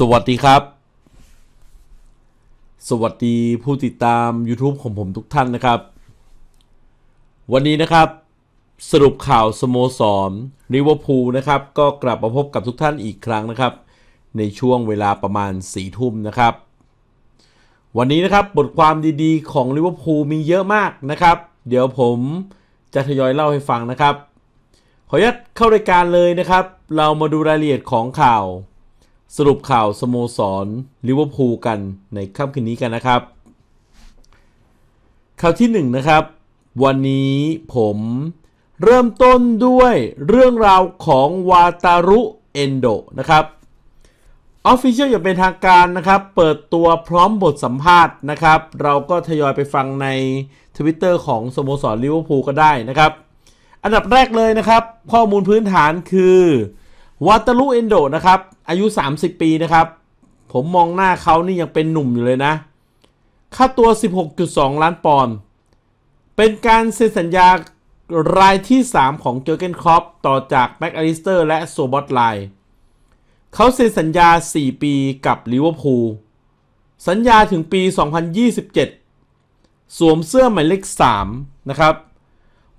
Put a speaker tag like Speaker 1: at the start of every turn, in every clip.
Speaker 1: สวัสดีครับ สวัสดีผู้ติดตาม YouTube ของผมทุกท่านนะครับ วันนี้นะครับ สรุปข่าวสโมสรลิเวอร์พูลนะครับ ก็กลับมาพบกับทุกท่านอีกครั้งนะครับ ในช่วงเวลาประมาณ4ี่ทุ่มนะครับ วันนี้นะครับบทความดีๆ ของลิเวอร์พูลมีเยอะมากนะครับ เดี๋ยวผมจะทยอยเล่าให้ฟังนะครับ ขออนุญาตเข้ารายการเลยนะครับ เรามาดูรายละเอียดของข่าว สรุปข่าวสโมสรลิเวอร์พูลกันในค่ำคืนนี้กันนะครับ ข่าวที่1นนะครับ วันนี้ผมเริ่มต้นด้วยเรื่องราวของวาตารุเอนโดนะครับออฟฟิเชียลอย่างเป็นทางการนะครับ เปิดตัวพร้อมบทสัมภาษณ์นะครับ เราก็ทยอยไปฟังใน Twitter ของสโมสรลิเวอร์พูลก็ได้นะครับ อันดับแรกเลยนะครับ ข้อมูลพื้นฐานคือ วาตารุเอนโดนะครับ อายุ 30 ปีนะครับ ผมมองหน้าเขานี่ยังเป็นหนุ่มอยู่เลยนะ ค่าตัว 16.2 ล้านปอนด์เป็นการเซ็นสัญญารายที่ 3 ของเจอร์เกนครอปต่อจากแม็กอลิสเตอร์และโซบอตไลน์เขาเซ็นสัญญา 4 ปีกับลิเวอร์พูลสัญญาถึงปี 2027 สวมเสื้อหมายเลข 3 นะครับ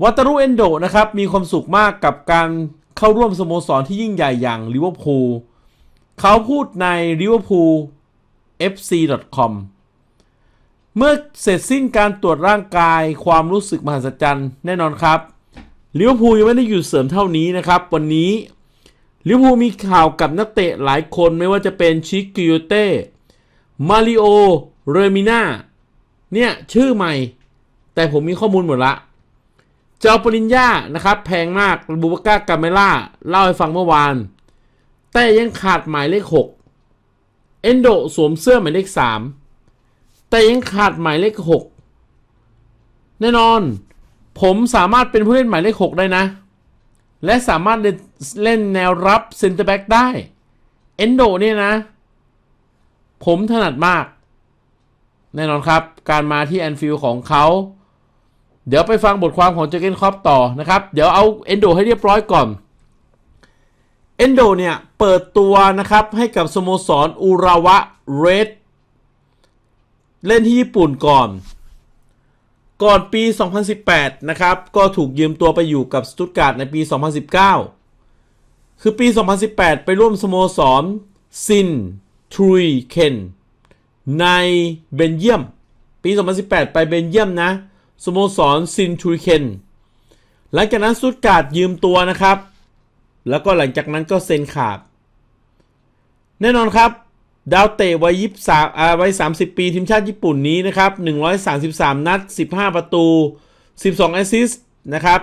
Speaker 1: วัตารุเอนโดนะครับ มีความสุขมากกับการ เข้าร่วมสโมสรที่ยิ่งใหญ่อย่างลิเวอร์พูลเขาพูดใน liverpool fc.com เมื่อเสร็จสิ้นการตรวจร่างกายความรู้สึกมหัศจรรย์แน่นอนครับลิเวอร์พูลยังไม่ได้หยุดเสริมเท่านี้นะครับ วันนี้ลิเวอร์พูลมีข่าวกับนักเตะหลายคนไม่ว่าจะเป็นชิคกิโยเต้มาริโอเรมิน่าเนี่ยชื่อใหม่ แต่ผมมีข้อมูลหมดละ เจ้าปริญญานะครับแพงมากบูบาก้ากาเมล่าเล่าให้ฟังเมื่อวาน แต่ยังขาดหมายเลข 6 เอนโดสวมเสื้อหมายเลข 3 แต่ยังขาดหมายเลข 6 แน่นอน ผมสามารถเป็นผู้เล่นหมายเลข 6 ได้นะ และสามารถเล่นแนวรับเซนเตอร์แบ็กได้เอนโดเนี่ยนะ ผมถนัดมาก แน่นอนครับ การมาที่แอนฟิลของเขา เดี๋ยวไปฟังบทความของเจเกนครอปต่อนะครับ เดี๋ยวเอาเอนโดให้เรียบร้อยก่อนเอนโดเนี่ยเปิดตัวนะครับให้กับสโมสรอุราวะเรดเล่นที่ญี่ปุ่นก่อน ก่อนปี 2018 นะครับ ก็ถูกยืมตัวไปอยู่กับสตุตการ์ดในปี 2019 คือปี 2018 ไปร่วมสโมสรซินทรูเคนในเบนเยียม ปี 2018 ไปเบนเยียมนะ สโมสรซินทรูเคนหลังจากนั้นสตุตการ์ดยืมตัวนะครับ แล้วก็หลังจากนั้นก็เซ็นขาด แน่นอนครับ ดาวเตะวัยยิบสามอ่าวัย30ปีทีมชาติญี่ปุ่นนี้นะครับ133นัด15ประตู12แอสซิสต์นะครับ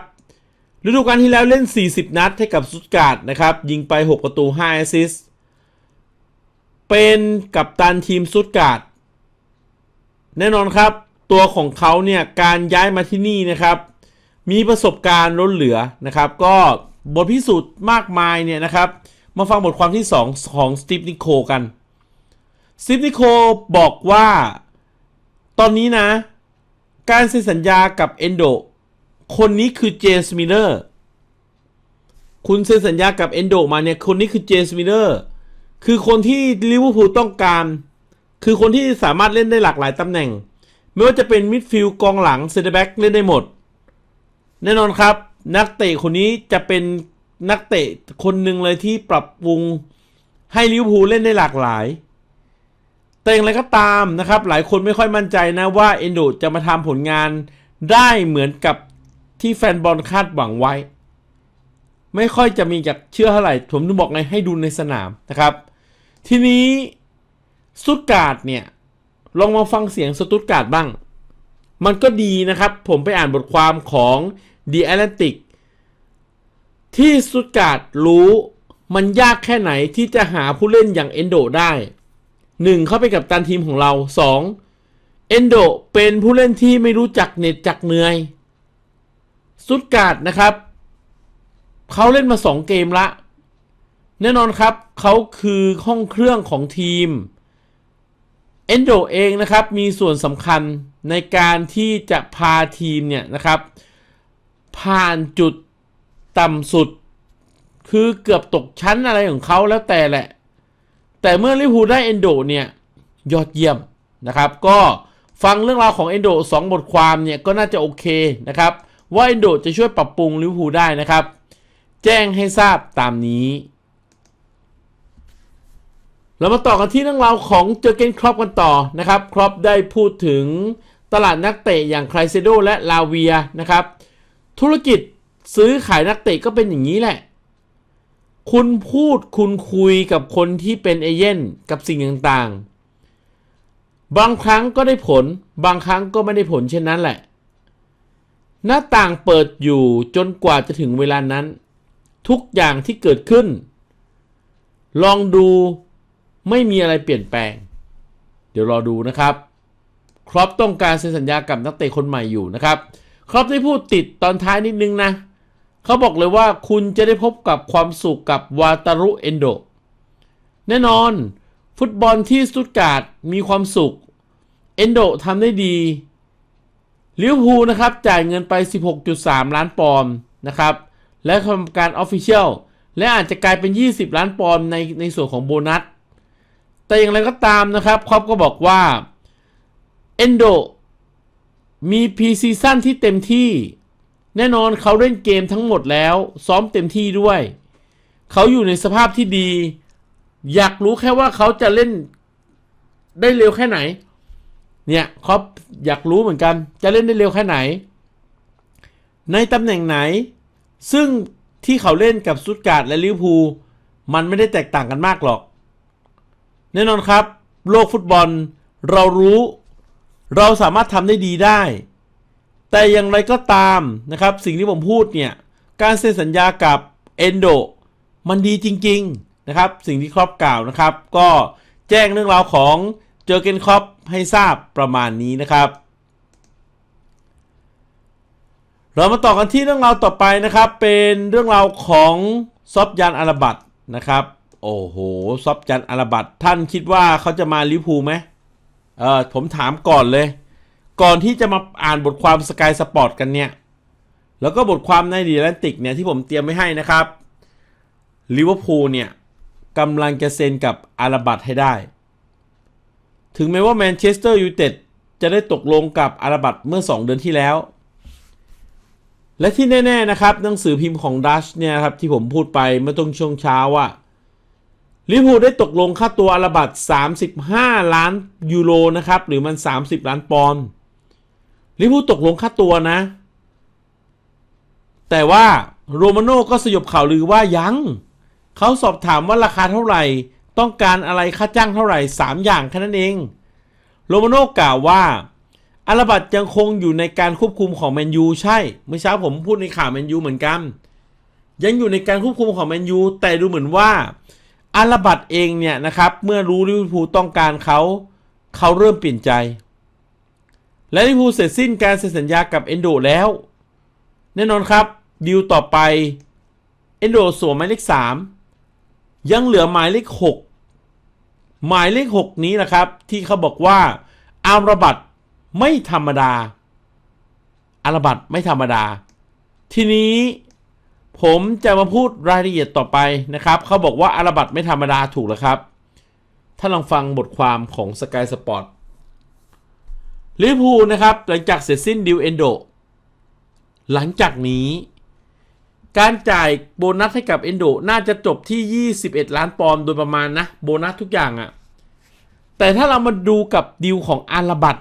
Speaker 1: ฤดูกาลที่แล้วเล่น 40 นัดให้กับสุดการ์ดนะครับ ยิงไป 6 ประตู 5 แอสซิสต์เป็นกัปตันทีมสุดการ์ดแน่นอนครับ ตัวของเขาเนี่ยการย้ายมาที่นี่นะครับ มีประสบการณ์ล้นเหลือนะครับ ก็บทพิสูจน์มากมายเนี่ยนะครับ มาฟังบทความที่ 2 ของสตีฟนิโคกันสตีฟนิโคบอกว่าตอนนี้นะ การเซ็นสัญญากับเอนโดคนนี้คือเจมส์มิเลอร์คุณเซ็นสัญญากับเอนโดมาเนี่ยคนนี้คือเจมส์มิเลอร์คือคนที่ลิเวอร์พูลต้องการ คือคนที่สามารถเล่นได้หลากหลายตำแหน่ง ไม่ว่าจะเป็นมิดฟิลด์กองหลังเซนเตอร์แบ็กเล่นได้หมด แน่นอนครับ นักเตะคนนี้จะเป็นนักเตะคนหนึ่งเลยที่ปรับปรุงให้ลิเวอร์พูลเล่นได้หลากหลาย แต่อย่างไรก็ตามนะครับ หลายคนไม่ค่อยมั่นใจนะว่าเอนโดจะมาทำผลงานได้เหมือนกับที่แฟนบอลคาดหวังไว้ ไม่ค่อยจะมีจากเชื่อเท่าไหร่ผมถึงบอกไงให้ดูในสนามนะครับ ทีนี้สตุตการ์ดเนี่ย ลองมาฟังเสียงสตุตการ์ดบ้าง มันก็ดีนะครับ ผมไปอ่านบทความของ The Atlantic ที่สตุตการ์ดรู้มันยากแค่ไหนที่จะหาผู้เล่นอย่างเอนโดได้ 1. เข้าไปกับตันทีมของเรา 2. เอนโดเป็นผู้เล่นที่ไม่รู้จักเน็ดจักเหนื่อยสตุตการ์ดนะครับ เขาเล่นมา 2 เกมละ แน่นอนครับ เขาคือห้องเครื่องของทีม อนโดเองนะครับมีส่วนสำคัญในการที่จะพาทีมเนี่ยนะครับ ผ่านจุดต่ำสุด คือเกือบตกชั้นอะไรของเขาแล้วแต่แหละ แต่เมื่อลิพูได้เอนโดเนี่ยยอดเยี่ยมนะครับ ก็ฟังเรื่องราวของเอนโดสองบทความเนี่ยก็น่าจะโอเคนะครับ ว่าเอนโดจะช่วยปรับปรุงลิพูได้นะครับ แจ้งให้ทราบตามนี้ เรามาต่อกันที่เรื่องราวของเจอเกนครอปกันต่อนะครับครอปได้พูดถึงตลาดนักเตะอย่างไครเซโดและลาเวียนะครับ ธุรกิจซื้อขายนักเตะก็เป็นอย่างนี้แหละ คุณพูดคุณคุยกับคนที่เป็นเอเย่นกับสิ่งต่างๆ บางครั้งก็ได้ผล บางครั้งก็ไม่ได้ผลเช่นนั้นแหละ หน้าต่างเปิดอยู่จนกว่าจะถึงเวลานั้น ทุกอย่างที่เกิดขึ้น ลองดู ไม่มีอะไรเปลี่ยนแปลง เดี๋ยวรอดูนะครับครอปต้องการเซ็นสัญญากับนักเตะคนใหม่อยู่นะครับครอปได้พูดติดตอนท้ายนิดนึงนะเขาบอกเลยว่าคุณจะได้พบกับความสุขกับวาตารุเอนโด แน่นอน ฟุตบอลที่สตุตการ์ดมีความสุข เอนโดทำได้ดีลิเวอร์พูลนะครับจ่ายเงินไป 16.3 ล้านปอนด์นะครับ และกรรมการออฟฟิเชียลและอาจจะกลายเป็น 20 ล้านปอนด์ในในส่วนของโบนัส แต่อย่างไรก็ตามนะครับครอปก็บอกว่าเอนโดมี พีซีซั่นที่เต็มที่ แน่นอนเขาเล่นเกมทั้งหมดแล้ว ซ้อมเต็มที่ด้วย เขาอยู่ในสภาพที่ดี อยากรู้แค่ว่าเขาจะเล่นได้เร็วแค่ไหน เนี่ยครอปอยากรู้เหมือนกัน จะเล่นได้เร็วแค่ไหน ในตำแหน่งไหน ซึ่งที่เขาเล่นกับสตุตการ์ดและลิเวอร์พูลมันไม่ได้แตกต่างกันมากหรอก แน่นอนครับ โลกฟุตบอลเรารู้ เราสามารถทำได้ดีได้ แต่อย่างไรก็ตามนะครับ สิ่งที่ผมพูดเนี่ย การเซ็นสัญญากับเอนโดมันดีจริง ๆ นะครับ สิ่งที่ครอปกล่าวนะครับ ก็แจ้งเรื่องราวของเจอเกนครอปให้ทราบประมาณนี้นะครับ เรามาต่อกันที่เรื่องราวต่อไปนะครับ เป็นเรื่องราวของซอบยันอาราบัตนะครับ โอ้โห ซอบยันอาราบัตท่านคิดว่าเขาจะมาลิเวอร์พูลไหมเออผมถามก่อนเลย ก่อนที่จะมาอ่านบทความสกายสปอร์ตกันเนี่ย แล้วก็บทความในดีแลนติกเนี่ยที่ผมเตรียมไว้ให้นะครับลิเวอร์พูลเนี่ยกำลังจะเซ็นกับอาราบัตให้ได้ ถึงแม้ว่าแมนเชสเตอร์ยูไนเต็ดจะได้ตกลงกับอาราบัตเมื่อ 2 เดือนที่แล้ว และที่แน่ ๆนะครับ หนังสือพิมพ์ของดัชเนี่ยครับที่ผมพูดไปเมื่อตรงช่วงเช้าว่า ลิเวอร์พูลได้ตกลงค่าตัวอาราบัต35 ล้านยูโรนะครับ หรือมัน 30 ล้านปอนด์ลิเวอร์พูลตกลงค่าตัวนะ แต่ว่าโรมาโน่ก็สยบข่าวลือว่ายังเขาสอบถามว่าราคาเท่าไหร่ ต้องการอะไรค่าจ้างเท่าไหร่ 3 อย่างแค่นั้นเอง โรมาโน่กล่าวว่าอาราบัตยังคงอยู่ในการควบคุมของแมนยูใช่ เมื่อเช้าผมพูดในข่าวแมนยูเหมือนกัน ยังอยู่ในการควบคุมของแมนยูแต่ดูเหมือนว่า อาราบัตเองเนี่ยนะครับ เมื่อรู้ลิเวอร์พูลต้องการเขา เขาเริ่มเปลี่ยนใจ และลิเวอร์พูลเสร็จสิ้นการเซ็นสัญญากับเอนโดแล้ว แน่นอนครับดีลต่อไปเอนโดสวมหมายเลข3 ยังเหลือหมายเลข 6 หมายเลข 6 นี้นะครับ ที่เขาบอกว่าอาราบัตไม่ธรรมดาอาราบัตไม่ธรรมดา ทีนี้ ผมจะมาพูดรายละเอียดต่อไปนะครับ เขาบอกว่าอาราบัตไม่ธรรมดาถูกแล้วครับ ถ้าลองฟังบทความของ Sky Sport ลิเวอร์พูลนะครับ หลังจากเสร็จสิ้นดิวเอนโด หลังจากนี้ การจ่ายโบนัสให้กับเอนโดน่าจะจบที่ 21 ล้านปอนด์โดยประมาณนะ โบนัสทุกอย่างอะ่ะแต่ถ้าเรามาดูกับดิวของอาราบัต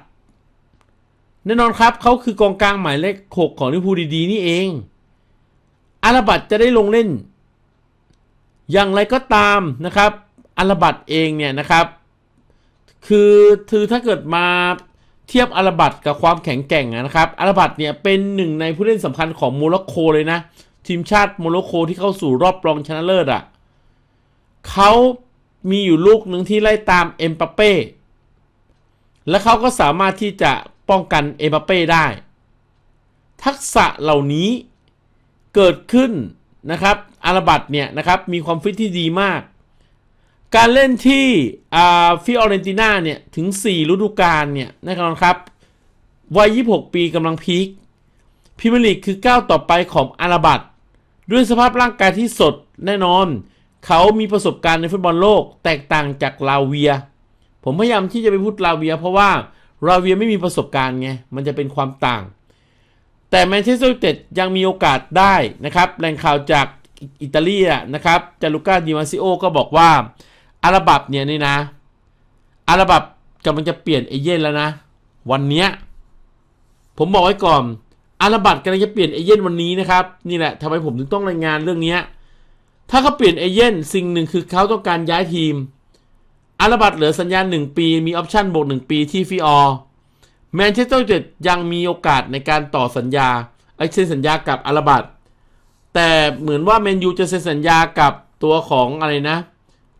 Speaker 1: แน่นอนครับเขาคือกองกลางหมายเลข 6 ของลิเวอร์พูลดีๆนี่เอง อาราบัตจะได้ลงเล่น อย่างไรก็ตามนะครับอาราบัตเองเนี่ยนะครับ คือคือถ้าเกิดมาเทียบอาราบัตกับความแข็งแกร่งนะครับอาราบัตเนี่ยเป็นหนึ่งในผู้เล่นสำคัญของโมร็อกโกเลยนะ ทีมชาติโมร็อกโกที่เข้าสู่รอบรองชนะเลิศอะ่ะเขามีอยู่ลูกหนึ่งที่ไล่ตามเอ็มปาเป้และเขาก็สามารถที่จะป้องกันเอ็มปาเป้ได้ ทักษะเหล่านี้ เกิดขึ้นนะครับอาราบัตเนี่ยนะครับมีความฟิตที่ดีมาก การเล่นที่ฟิออเรนติน่าเนี่ยถึง 4 ฤดูกาลเนี่ยแน่นอนครับวัย 26 ปีกำลังพีคพรีเมียร์ลีกคือก้าวต่อไปของอาราบัตด้วยสภาพร่างกายที่สดแน่นอน เขามีประสบการณ์ในฟุตบอลโลกแตกต่างจากลาเวีย ผมพยายามที่จะไปพูดลาเวีย เพราะว่าลาเวียไม่มีประสบการณ์ไงมันจะเป็นความต่าง แต่แมนเชสเตอร์ยูไนเต็ดยังมีโอกาสได้นะครับแหล่งข่าวจากอิตาลีนะครับจารุก้าดิมาซิโอก็บอกว่าอาราบับเนี่ยนี่นะอาราบับกำลังจะเปลี่ยนเอเย่นแล้วนะ วันเนี้ยผมบอกไว้ก่อนอาราบัตกำลังจะเปลี่ยนเอเย่นวันนี้นะครับ นี่แหละทำไมผมถึงต้องรายงานเรื่องนี้ถ้าเขาเปลี่ยนเอเย่นสิ่งหนึ่งคือเขาต้องการย้ายทีมอาราบัตเหลือสัญญาหนึ่งปี มีออปชั่นบวกหนึ่งปีที่ฟิออ แมนเชสเตอร์ยูไนเต็ดยังมีโอกาสในการต่อสัญญาไอเซ็นสัญญากับอาราบัตแต่เหมือนว่าแมนยูจะเซ็นสัญญากับตัวของอะไรนะ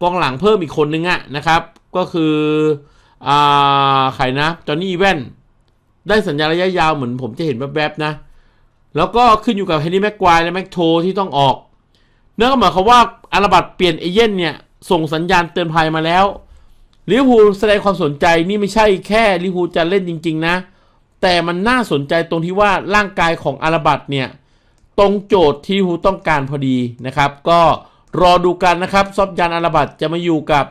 Speaker 1: กองหลังเพิ่มอีกคนนึงอะนะครับ ก็คืออ่าใครนะจอห์นนี่อีแวนได้สัญญาระยะยาวเหมือนผมจะเห็นแวบๆนะ แล้วก็ขึ้นอยู่กับเฮนรี่แม็กควายและแม็กโทที่ต้องออก เนั่นก็หมายความว่าอาราบัตเปลี่ยนเอเย่นเนี่ยส่งสัญญาณเตือนภัยมาแล้ว ลิเวอร์พูลแสดงความสนใจนี่ไม่ใช่แค่ลิเวอร์พูลจะเล่นจริง ๆ นะ แต่มันน่าสนใจตรงที่ว่าร่างกายของอาราบัตเนี่ย ตรงโจทย์ที่ลิเวอร์พูลต้องการพอดีนะครับ ก็รอดูกันนะครับซอบยานอาราบัตจะมาอยู่กับ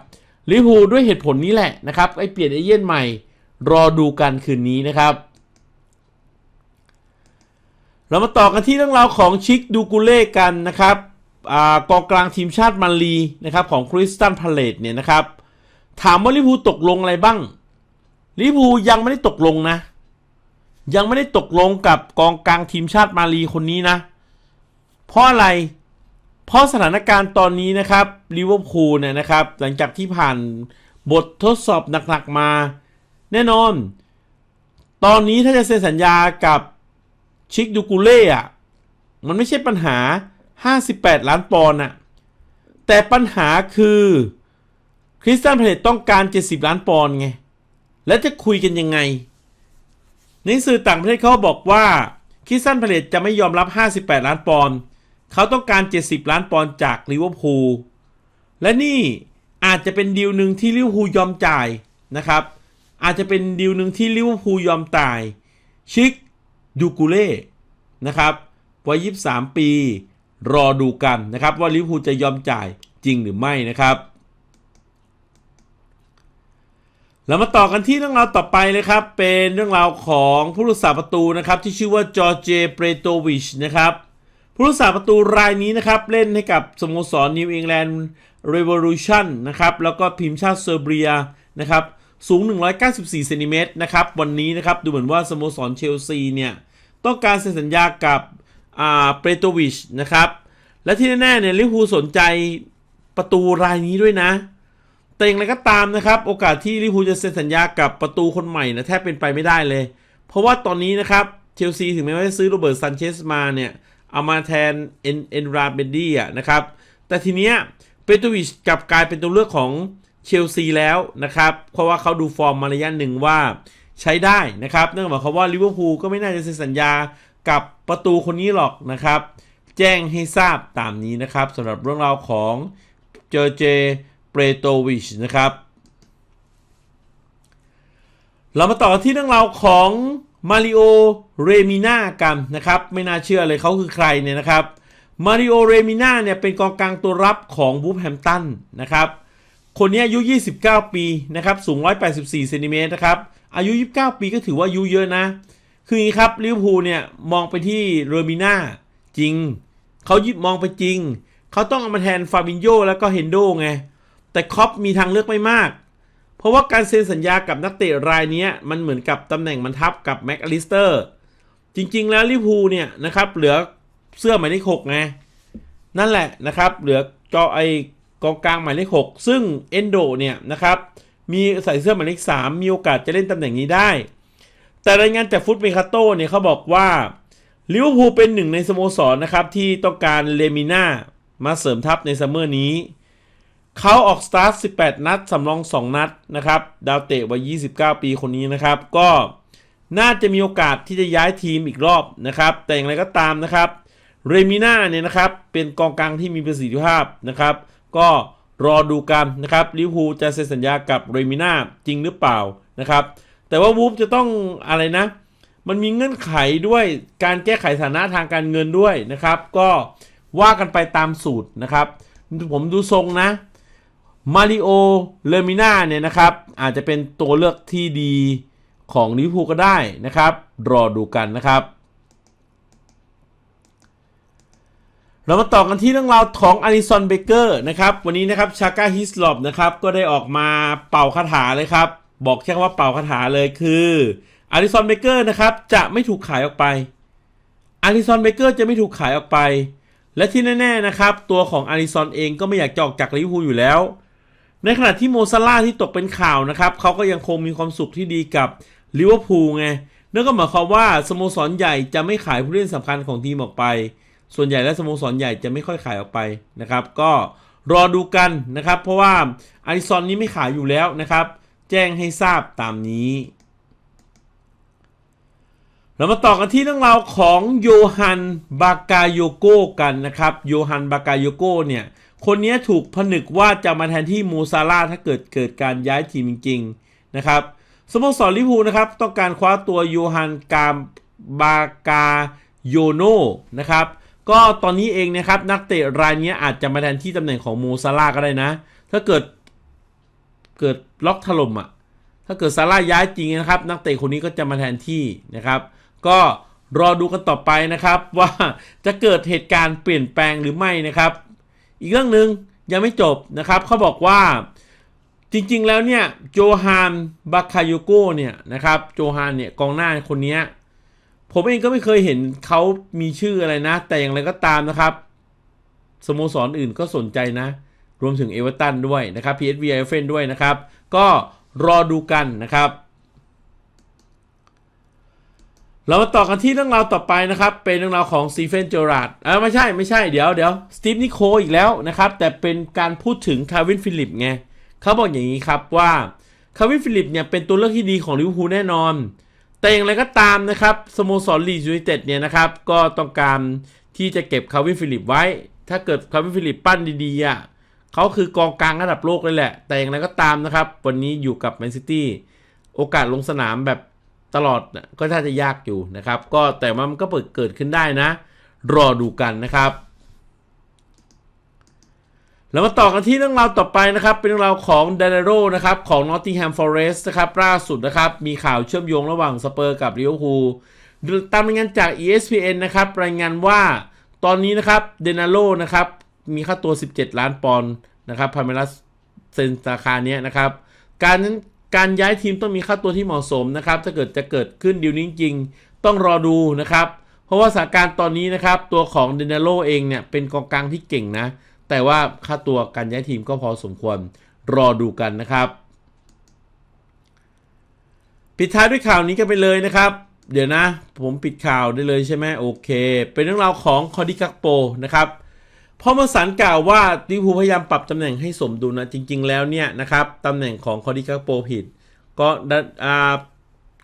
Speaker 1: ลิเวอร์พูลด้วยเหตุผลนี้แหละนะครับไอเปลี่ยนเอเย่นใหม่ รอดูกันคืนนี้นะครับ เรามาต่อกันที่เรื่องราวของชิคดูกูเล่กันนะครับอกองกลางทีมชาติมาลีนะครับของคริสตันพาเลตเนี่ยนะครับ ถามว่าลิพูตกลงอะไรบ้างลิพูยังไม่ได้ตกลงนะ ยังไม่ได้ตกลงกับกองกลางทีมชาติมาลีคนนี้นะ เพราะอะไร เพราะสถานการณ์ตอนนี้นะครับลิเวอร์พูลเนี่ยนะครับ หลังจากที่ผ่านบททดสอบหนักๆมา แน่นอน ตอนนี้ถ้าจะเซ็นสัญญากับชิคดูกูเล่อะมันไม่ใช่ปัญหา 58 ล้านปอนด์อะแต่ปัญหาคือ คริสตันเพลตต้องการ 70 ล้านปอนด์ไง แล้วจะคุยกันยังไงในสื่อต่างประเทศเขาบอกว่าคริสตันเพลตจะไม่ยอมรับ 58 ล้านปอนด์เขาต้องการ 70 ล้านปอนด์จากลิเวอร์พูลและนี่อาจจะเป็นดีลหนึ่งที่ลิเวอร์พูลยอมจ่ายนะครับ อาจจะเป็นดีลหนึ่งที่ลิเวอร์พูลยอมจ่ายชิคดูกูเล่นะครับวัย 23 ปี รอดูกันนะครับ ว่าลิเวอร์พูลจะยอมจ่ายจริงหรือไม่นะครับ เรามาต่อกันที่เรื่องราวต่อไปเลยครับ เป็นเรื่องราวของผู้รักษาประตูนะครับ ที่ชื่อว่าจอร์เจเปรโตวิชนะครับผู้รักษาประตูรายนี้นะครับ เล่นให้กับสโมสรนิวอิงแลนด์เรเวอรูชันนะครับ แล้วก็ทีมชาติเซอร์เบียนะครับ สูง 194เซนติเมตรนะครับ วันนี้นะครับ ดูเหมือนว่าสโมสรเชลซีเนี่ย ต้องการเซ็นสัญญากับอ่าเปรโตวิชนะครับ และที่แน่ๆเนี่ยลิเวอร์พูลสนใจประตูรายนี้ด้วยนะ แต่อย่างไรก็ตามนะครับ โอกาสที่ลิเวอร์พูลจะเซ็นสัญญากับประตูคนใหม่นะแทบเป็นไปไม่ได้เลย เพราะว่าตอนนี้นะครับเชลซีถึงแม้ว่าจะซื้อโรเบิร์ตซันเชสมาเนี่ยเอามาแทนเอ็นเอ็นราเบนดี้อะนะครับ แต่ทีเนี้ยเปโตวิชกลับกลายเป็นตัวเลือกของเชลซีแล้วนะครับ เพราะว่าเขาดูฟอร์มมาระยะหนึ่งว่าใช้ได้นะครับเนื่องจากเขามว่าลิเวอร์พูลก็ไม่น่าจะเซ็นสัญญากับประตูคนนี้หรอกนะครับ แจ้งให้ทราบตามนี้นะครับสำหรับเรื่องราวของเจอเจ เปรโตวิชนะครับ เรามาต่อที่เรื่องราวของมาริโอ เรมิน่ากันนะครับ ไม่น่าเชื่อเลยเขาคือใครเนี่ยนะครับ มาริโอ เรมิน่าเนี่ยเป็นกองกลางตัวรับของบูฟแฮมตันนะครับ คนนี้อายุ 29 ปีนะครับ สูง 184เซนติเมตรนะครับ อายุ 29 ปีก็ถือว่าอายุเยอะนะ คืออย่างนี้ครับลิเวอร์พูลเนี่ยมองไปที่เรมิน่าจริง เขายิบมองไปจริง เขาต้องเอามาแทนฟาบินโยแล้วก็เฮนโดไง แต่คอปมีทางเลือกไม่มาก เพราะว่าการเซ็นสัญญากับนักเตะรายนี้มันเหมือนกับตำแหน่งมันทับกับแม็กอลิสเตอร์จริงๆแล้วลิพูเนี่ยนะครับเหลือเสื้อหมายเลขหกไงนั่นแหละนะครับเหลือจอไอกองกลางหมายเลขหกซึ่งเอนโดเนี่ยนะครับมีใส่เสื้อหมายเลขสามมีโอกาสจะเล่นตำแหน่งนี้ได้ แต่รายงานจากฟุตเมคาโตเนี่ยเขาบอกว่าลิเวอร์พูลเป็นหนึ่งในสโมสรนะครับที่ต้องการเลมิน่ามาเสริมทัพในซัมเมอร์นี้ เขาออกสตาร์ท 18 นัด สำรอง 2 นัดนะครับ ดาวเตะวัย 29 ปีคนนี้นะครับ ก็น่าจะมีโอกาสที่จะย้ายทีมอีกรอบนะครับ แต่อย่างไรก็ตามนะครับ เรมิน่าเนี่ยนะครับ เป็นกองกลางที่มีประสิทธิภาพนะครับ ก็รอดูกันนะครับลิเวอร์พูลจะเซ็นสัญญากับเรมิน่าจริงหรือเปล่านะครับ แต่ว่าวูฟจะต้องอะไรนะ มันมีเงื่อนไขด้วยการแก้ไขสถานะทางการเงินด้วยนะครับ ก็ว่ากันไปตามสูตรนะครับ ผมดูทรงนะ มาริโอ เลมิน่าเนี่ยนะครับ อาจจะเป็นตัวเลือกที่ดีของลิเวอร์พูลก็ได้นะครับ รอดูกันนะครับ เรามาต่อกันที่เรื่องราวของอาริสันเบเกอร์นะครับ วันนี้นะครับชาก้าฮิสลอปนะครับก็ได้ออกมาเป่าคาถาเลยครับ บอกแค่ว่าเป่าคาถาเลยคืออาริสันเบเกอร์นะครับจะไม่ถูกขายออกไปอาริสันเบเกอร์จะไม่ถูกขายออกไปและที่แน่ ๆ นะครับ ตัวของอาริสันเองก็ไม่อยากจะออกจากลิเวอร์พูลอยู่แล้ว ในขณะที่โมซาร่าที่ตกเป็นข่าวนะครับเขาก็ยังคงมีความสุขที่ดีกับลิเวอร์พูลไงนั่นก็หมายความว่าสโมสรใหญ่จะไม่ขายผู้เล่นสำคัญของทีมออกไป ส่วนใหญ่และสโมสรใหญ่จะไม่ค่อยขายออกไปนะครับ ก็รอดูกันนะครับ เพราะว่าอาริซอนนี้ไม่ขายอยู่แล้วนะครับ แจ้งให้ทราบตามนี้ เรามาต่อกันที่เรื่องราวของโยฮันบากาโยโกกันนะครับ โยฮันบากาโยโกเนี่ย คนนี้ถูกผนึกว่าจะมาแทนที่มูซาร่าถ้าเกิดเกิดการย้ายทีมจริง ๆ นะครับสโมสรลิพูนะครับ ต้องการคว้าตัวโยฮันกามบากาโยโนนะครับ ก็ตอนนี้เองนะครับ นักเตะรายนี้อาจจะมาแทนที่ตำแหน่งของมูซาร่าก็ได้นะ ถ้าเกิดเกิดล็อกถล่มอะถ้าเกิดซาร่าย้ายจริงนะครับ นักเตะคนนี้ก็จะมาแทนที่นะครับ ก็รอดูกันต่อไปนะครับ ว่าจะเกิดเหตุการณ์เปลี่ยนแปลงหรือไม่นะครับ อีกเรื่องหนึ่งยังไม่จบนะครับเขาบอกว่าจริงๆแล้วเนี่ยโจฮานบาคาโยโกเนี่ยนะครับโจฮานเนี่ยกองหน้าคนนี้ผมเองก็ไม่เคยเห็นเขามีชื่ออะไรนะ แต่อย่างไรก็ตามนะครับสโมสรออื่นก็สนใจนะ รวมถึงเอเวอร์ตันด้วยนะครับ PSV ไอเฟนด้วยนะครับ ก็รอดูกันนะครับ เรามาต่อกันที่เรื่องราวต่อไปนะครับ เป็นเรื่องราวของซีเฟนเจอราร์ดอ่าไม่ใช่ไม่ใช่เดี๋ยวเดี๋ยวสตีฟนิโคอีกแล้วนะครับ แต่เป็นการพูดถึงคาร์วินฟิลิปไงเขาบอกอย่างนี้ครับว่าคาร์วินฟิลิปเนี่ยเป็นตัวเลือกที่ดีของลิเวอร์พูลแน่นอน แต่อย่างไรก็ตามนะครับสโมสรลีดยูไนเต็ดเนี่ยนะครับก็ต้องการที่จะเก็บคาร์วินฟิลิปไว้ ถ้าเกิดคาร์วินฟิลิปปั้นดีๆอะเขาคือกองกลางระดับโลกเลยแหละ แต่อย่างไรก็ตามนะครับ วันนี้อยู่กับแมนซิตี้โอกาสลงสนามแบบ ตลอดก็ถ้าจะยากอยู่นะครับ ก็แต่ว่ามันก็เปิดเกิดขึ้นได้นะ รอดูกันนะครับแล้วมาต่อกันที่เรื่องราวต่อไปนะครับ เป็นเรื่องราวของเดนโรนะครับของ Nottingham Forest นะครับล่าสุดนะครับ มีข่าวเชื่อมโยงระหว่างสเปอร์กับลิเวอร์พูลตามรายงานจาก ESPN นะครับ รายงานว่าตอนนี้นะครับเดนาโรนะครับ มีค่าตัว 17 ล้านปอนด์นะครับพาเมลัสเซ็นราคาเนี้ยนะครับ การนั้น การย้ายทีมต้องมีค่าตัวที่เหมาะสมนะครับ ถ้าเกิดจะเกิดขึ้นดีลนี้จริง ต้องรอดูนะครับ เพราะว่าสถานการณ์ตอนนี้นะครับ ตัวของเดนาโรเองเนี่ยเป็นกองกลางที่เก่งนะ แต่ว่าค่าตัวการย้ายทีมก็พอสมควรรอดูกันนะครับ ปิดท้ายด้วยข่าวนี้กันไปเลยนะครับ เดี๋ยวนะ ผมปิดข่าวได้เลยใช่ไหมโอเค เป็นเรื่องราวของคอดิกักโปนะครับ พอมาสันกล่าวว่าลิเวอร์พูลพยายามปรับตำแหน่งให้สมดุลนะจริง ๆ แล้วเนี่ยนะครับตำแหน่งของคอดิกักโปผิด ก็อ่า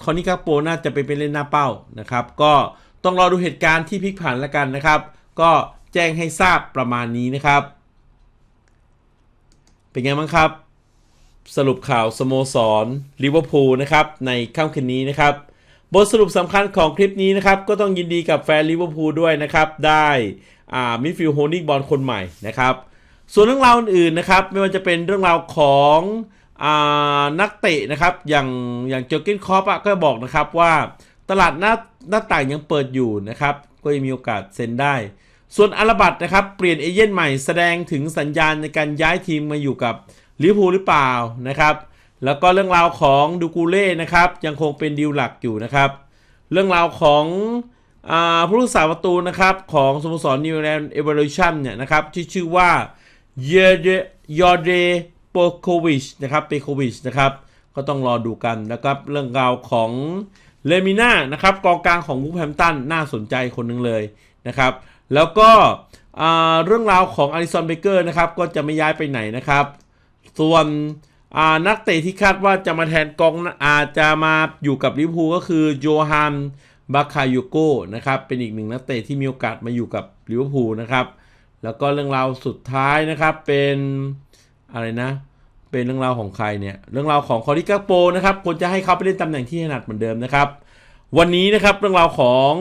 Speaker 1: คอนิกักโปน่าจะไปเป็นเล่นหน้าเป้านะครับ ก็ต้องรอดูเหตุการณ์ที่พลิกผันแล้วกันนะครับ ก็แจ้งให้ทราบประมาณนี้นะครับ เป็นไงบ้างครับ สรุปข่าวสโมสรลิเวอร์พูลนะครับในค่ำคืนนี้นะครับ บทสรุปสำคัญของคลิปนี้นะครับ ก็ต้องยินดีกับแฟนลิเวอร์พูลด้วยนะครับได้ มิดฟิลด์โฮลดิ้งบอลคนใหม่นะครับ ส่วนเรื่องราวอื่นๆนะครับ ไม่ว่าจะเป็นเรื่องราวของอนักเตะนะครับ อย่างอย่างเจอร์เกนคอปก็บอกนะครับว่าตลาดหน้าหน้าต่างยังเปิดอยู่นะครับ ก็ยังมีโอกาสเซ็นได้ ส่วนอาราบัตนะครับ เปลี่ยนเอเย่นใหม่แสดงถึงสัญญาณในการย้ายทีมมาอยู่กับลิเวอร์พูลหรือเปล่านะครับ แล้วก็เรื่องราวของดูกูเล่นะครับ ยังคงเป็นดีลหลักอยู่นะครับ เรื่องราวของ ผู้รักษาประตูนะครับของสโมสรนิวแลนด์เอเวอเรชั่นเนี่ยนะครับที่ชื่อว่าเยเดยอเดโปโควิชนะครับเปโควิชนะครับก็ต้องรอดูกันนะครับเรื่องราวของเลมิน่านะครับกองกลางของวูแฮมตันน่าสนใจคนหนึ่งเลยนะครับแล้วก็เรื่องราวของอาริสันเบเกอร์นะครับก็จะไม่ย้ายไปไหนนะครับ ส่วนนักเตะที่คาดว่าจะมาแทนกองอาจจะมาอยู่กับลิเวอร์พูลก็คือโยฮัน บาคาโยโกนะครับเป็นอีกหนึ่งนักเตะที่มีโอกาสมาอยู่กับลิเวอร์พูลนะครับแล้วก็เรื่องราวสุดท้ายนะครับเป็นอะไรนะ เป็นเรื่องราวของใครเนี่ยเรื่องราวของคอริกาโปนะครับควรจะให้เขาไปเล่นตำแหน่งที่ถนัดเหมือนเดิมนะครับ วันนี้นะครับเรื่องราวของ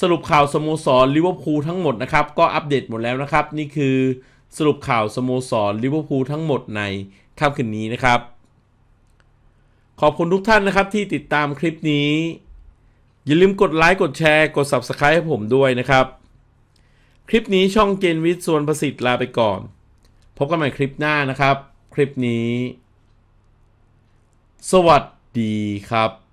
Speaker 1: สรุปข่าวสโมสรลิเวอร์พูลทั้งหมดนะครับก็อัปเดตหมดแล้วนะครับ นี่คือสรุปข่าวสโมสรลิเวอร์พูลทั้งหมดในค่ำคืนนี้นะครับ ขอบคุณทุกท่านนะครับที่ติดตามคลิปนี้ อย่าลืมกดไลค์กดแชร์กด Subscribe ให้ผมด้วยนะครับ คลิปนี้ช่องเจนวิทย์ส่วนประสิทธิ์ลาไปก่อน พบกันใหม่คลิปหน้านะครับ คลิปนี้ สวัสดีครับ